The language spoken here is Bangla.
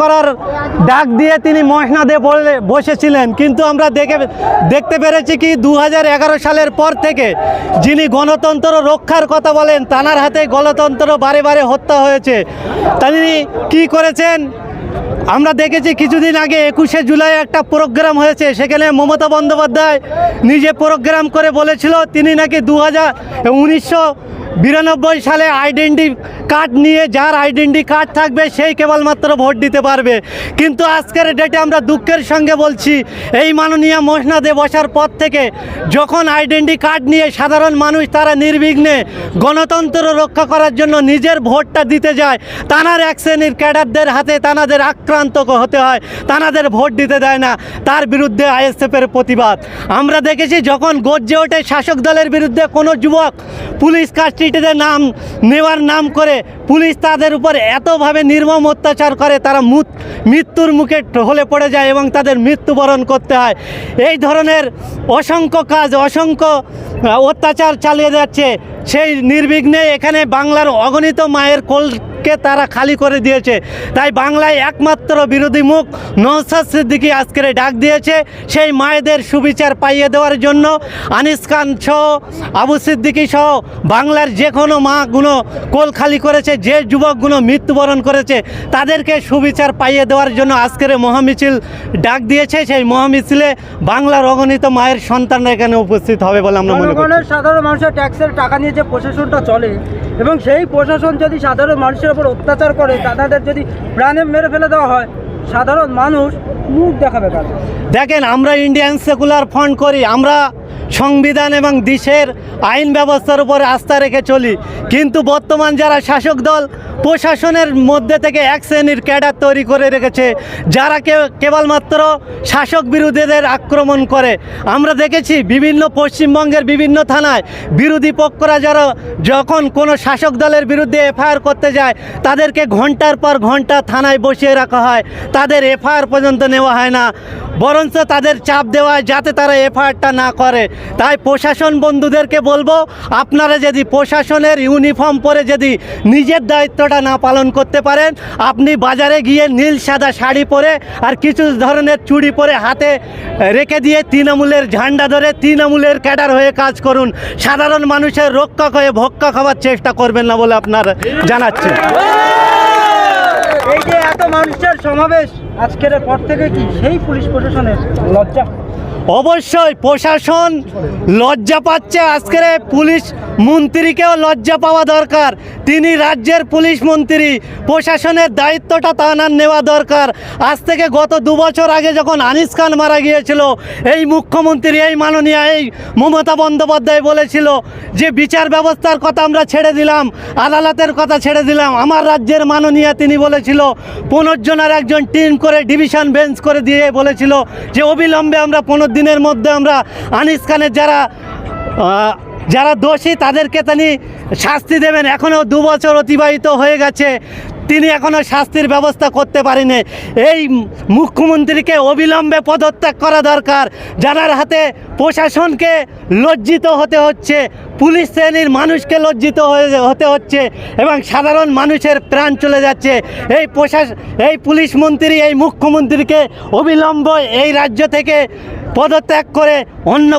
করার ডাক দিয়ে তিনি মহনাদে বলে, বসেছিলেন। কিন্তু আমরা দেখে, দেখতে পেরেছি কি দু হাজার এগারো সালের পর থেকে যিনি গণতন্ত্র রক্ষার কথা বলেন, তানার হাতে গণতন্ত্র বারে বারে হত্যা হয়েছে। তিনি কি করেছেন? আমরা দেখেছি কিছুদিন আগে একুশে জুলাই একটা প্রোগ্রাম হয়েছে, সেখানে মমতা বন্দ্যোপাধ্যায় নিজে প্রোগ্রাম করে বলেছিল, তিনি নাকি দু হাজার বিরানব্বই সালে আইডেন্টি কার্ড নিয়ে, যার আইডেন্টি কার্ড থাকবে সেই কেবলমাত্র ভোট দিতে পারবে। কিন্তু আজকের ডেটে আমরা দুঃখের সঙ্গে বলছি, এই মাননীয় মসনাদে বসার পর থেকে যখন আইডেন্টি কার্ড নিয়ে সাধারণ মানুষ তারা নির্বিঘ্নে গণতন্ত্র রক্ষা করার জন্য নিজের ভোটটা দিতে যায়, তানার এক শ্রেণির ক্যাডারদের হাতে তানাদের আক্রান্ত হতে হয়, তানাদের ভোট দিতে দেয় না। তার বিরুদ্ধে আইএসএফের প্রতিবাদ। আমরা দেখেছি যখন গর্জে ওঠে শাসক দলের বিরুদ্ধে কোনো যুবক, পুলিশ কাস্টডিতে নাম, নেওয়ার নাম করে পুলিশ তাদের উপর এতভাবে নির্মম অত্যাচার করে, তারা মুত, মৃত্যুর মুখে হলে পড়ে যায় এবং তাদের মৃত্যুবরণ করতে হয়। এই ধরনের অসংখ্য কাজ, অসংখ্য অত্যাচার চালিয়ে যাচ্ছে। সেই নির্বিঘ্নে এখানে বাংলার অগণিত মায়ের কোলকে তারা খালি করে দিয়েছে? তাই বাংলায় একমাত্র বিরোধী মুখ নৌসাদ সিদ্দিকি আজকের ডাক দিয়েছে। সেই মায়েদের সুবিচার পাইয়ে দেওয়ার জন্য আনিস খান সহ, আবু সিদ্দিকি সহ, বাংলার যে কোনো মাগুলো কোল খালি করেছে, যে যুবকগুলো মৃত্যুবরণ করেছে, তাদেরকে সুবিচার পাইয়ে দেওয়ার জন্য আজকের মহামিছিল ডাক দিয়েছে। সেই মহামিছিলে বাংলার অগণিত মায়ের সন্তানরা এখানে উপস্থিত হবে বলে আমরা মনে করি সাধারণ মানুষের ট্যাক্সের টাকা নিয়ে যে প্রশাসনটা চলে এবং সেই প্রশাসন যদি সাধারণ মানুষের ওপর অত্যাচার করে তাদের যদি প্রাণে মেরে ফেলে দেওয়া হয়, সাধারণ মানুষ মুখ দেখাবে দেখেন, আমরা ইন্ডিয়ান সেকুলার ফান্ড করি, আমরা সংবিধান এবং দেশের আইন ব্যবস্থার উপরে আস্থা রেখে চলি। কিন্তু বর্তমান যারা শাসক দল, প্রশাসনের মধ্যে থেকে এক শ্রেণির ক্যাডার তৈরি করে রেখেছে, যারা কেবলমাত্র শাসক বিরোধীদের আক্রমণ করে। আমরা দেখেছি বিভিন্ন পশ্চিমবঙ্গের বিভিন্ন থানায় বিরোধী পক্ষরা যারা যখন কোনো শাসক দলের বিরুদ্ধে এফআইআর করতে যায়, তাদেরকে ঘণ্টার পর ঘণ্টা থানায় বসিয়ে রাখা হয়। তাদের এফআইআর পর্যন্ত নেওয়া হয় না। বরঞ্চ তাদের চাপ দেওয়া যাতে তারা এফআইআরটা না করে। তাই প্রশাসন বন্ধুদেরকে বলব, আপনারা যদি প্রশাসনের ইউনিফর্ম পরে যদি নিজের দায়িত্বটা না পালন করতে পারেন, আপনি বাজারে গিয়ে নীল সাদা শাড়ি পরে আর কিছু ধরনের চুড়ি পরে হাতে রেখে দিয়ে তৃণমূলের ঝান্ডা ধরে তৃণমূলের ক্যাডার হয়ে কাজ করুন। সাধারণ মানুষের রক্ষক হয়ে ভক্ষা খাওয়ার চেষ্টা করবেন না বলে আপনার জানাচ্ছি। এই যে এত মানুষের সমাবেশ, আজকের পর থেকে কি সেই পুলিশ প্রশাসনের লজ্জা? অবশ্যই প্রশাসন লজ্জা পাচ্ছে। আজকের পুলিশ মন্ত্রীকেও লজ্জা পাওয়া দরকার। তিনি রাজ্যের পুলিশ মন্ত্রী। প্রশাসনের দায়িত্বটা তানার নেওয়া দরকার। আজ থেকে গত দু বছর আগে যখন আনিস খান মারা গিয়েছিল, এই মুখ্যমন্ত্রী, এই মাননীয়, এই মমতা বন্দ্যোপাধ্যায় বলেছিল যে বিচার ব্যবস্থার কথা আমরা ছেড়ে দিলাম, আদালতের কথা ছেড়ে দিলাম। আমার রাজ্যের মাননীয় তিনি বলেছিল পুনর্জনের একজন টিম করে ডিভিশন বেঞ্চ করে দিয়ে বলেছিল যে অবিলম্বে আমরা পনেরো দিনের মধ্যে আমরা আনিস খানের যারা যারা দোষী তাদেরকে তিনি শাস্তি দেবেন। এখনও দু বছর অতিবাহিত হয়ে গেছে। তিনি এখনও শাস্তির ব্যবস্থা করতে পারেনি। এই মুখ্যমন্ত্রীকে অবিলম্বে পদত্যাগ করা দরকার যার হাতে প্রশাসনকে লজ্জিত হতে হচ্ছে, পুলিশ শ্রেণির মানুষকে লজ্জিত হতে হচ্ছে এবং সাধারণ মানুষের প্রাণ চলে যাচ্ছে। এই প্রশাস, এই পুলিশ মন্ত্রী, এই মুখ্যমন্ত্রীকে অবিলম্ব এই রাজ্য থেকে পদত্যাগ করে অন্য